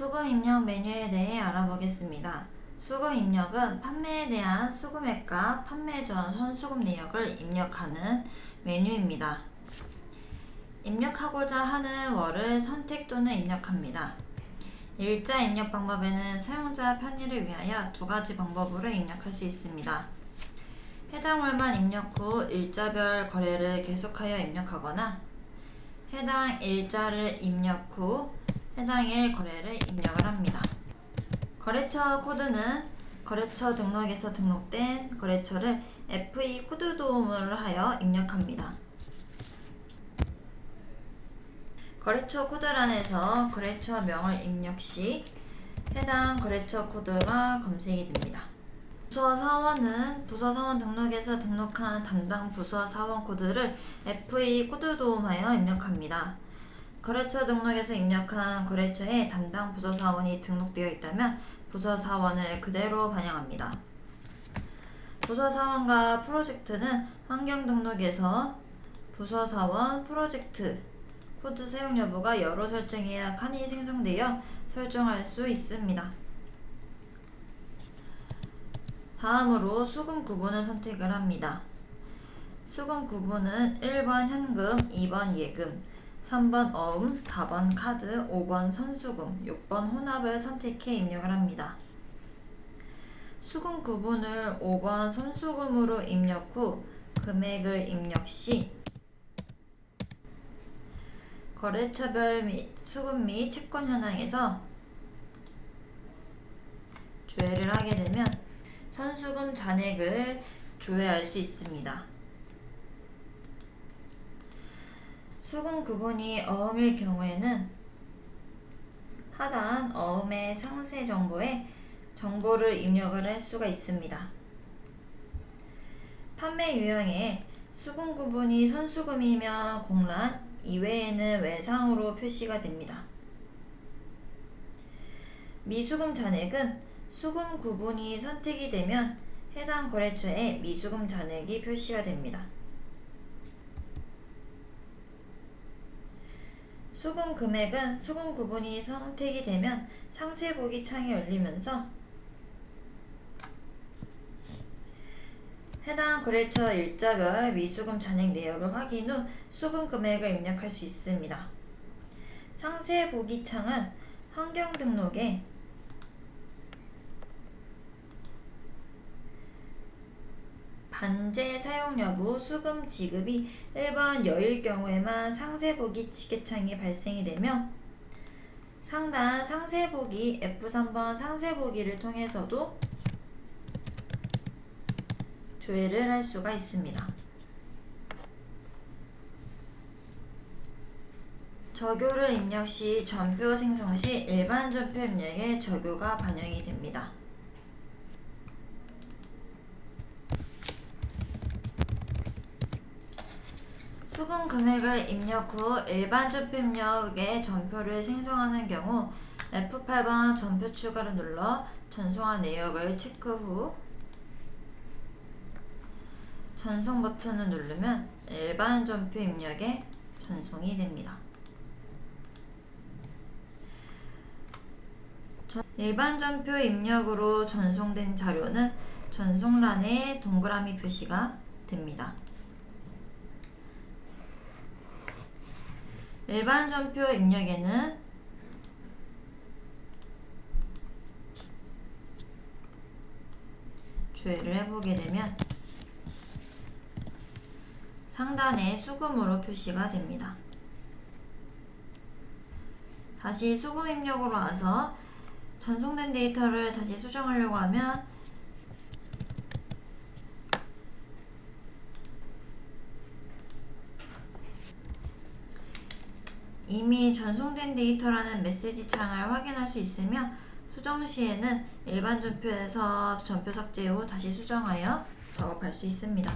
수금 입력 메뉴에 대해 알아보겠습니다. 수금 입력은 판매에 대한 수금액과 판매 전 선수금 내역을 입력하는 메뉴입니다. 입력하고자 하는 월을 선택 또는 입력합니다. 일자 입력 방법에는 사용자 편의를 위하여 두 가지 방법으로 입력할 수 있습니다. 해당 월만 입력 후 일자별 거래를 계속하여 입력하거나 해당 일자를 입력 후 해당 일 거래를 입력을 합니다. 거래처 코드는 거래처 등록에서 등록된 거래처를 FE 코드 도움을 하여 입력합니다. 거래처 코드란에서 거래처 명을 입력 시 해당 거래처 코드가 검색이 됩니다. 부서 사원은 부서 사원 등록에서 등록한 담당 부서 사원 코드를 FE 코드 도움하여 입력합니다. 거래처 등록에서 입력한 거래처에 담당 부서 사원이 등록되어 있다면 부서 사원을 그대로 반영합니다. 부서 사원과 프로젝트는 환경 등록에서 부서 사원 프로젝트 코드 사용 여부가 여러 설정해야 칸이 생성되어 설정할 수 있습니다. 다음으로 수금 구분을 선택을 합니다. 수금 구분은 1번 현금, 2번 예금, 3번 어음, 4번 카드, 5번 선수금, 6번 혼합을 선택해 입력을 합니다. 수금 구분을 5번 선수금으로 입력 후 금액을 입력 시 거래처별 및 수금 및 채권 현황에서 조회를 하게 되면 선수금 잔액을 조회할 수 있습니다. 수금 구분이 어음일 경우에는 하단 어음의 상세 정보에 정보를 입력을 할 수가 있습니다. 판매 유형에 수금 구분이 선수금이면 공란, 이외에는 외상으로 표시가 됩니다. 미수금 잔액은 수금 구분이 선택이 되면 해당 거래처에 미수금 잔액이 표시가 됩니다. 수금 금액은 수금 구분이 선택이 되면 상세 보기 창이 열리면서 해당 거래처 일자별 미수금 잔액 내역을 확인 후 수금 금액을 입력할 수 있습니다. 상세 보기 창은 환경 등록에 반제 사용 여부 수금 지급이 1번 여일 경우에만 상세 보기 지게창이 발생이 되며 상단 상세 보기 F3번 상세 보기를 통해서도 조회를 할 수가 있습니다. 적요를 입력 시 전표 생성 시 일반 전표 입력에 적요가 반영이 됩니다. 수금 금액을 입력 후 일반 전표 입력에 전표를 생성하는 경우 F8번 전표 추가를 눌러 전송한 내역을 체크 후 전송 버튼을 누르면 일반 전표 입력에 전송이 됩니다. 전- 일반 전표 입력으로 전송된 자료는 전송란에 동그라미 표시가 됩니다. 일반 전표 입력에는 조회를 해보게 되면 상단에 수금으로 표시가 됩니다. 다시 수금 입력으로 와서 전송된 데이터를 다시 수정하려고 하면 이미 전송된 데이터라는 메시지 창을 확인할 수 있으며 수정 시에는 일반 전표에서 전표 삭제 후 다시 수정하여 작업할 수 있습니다.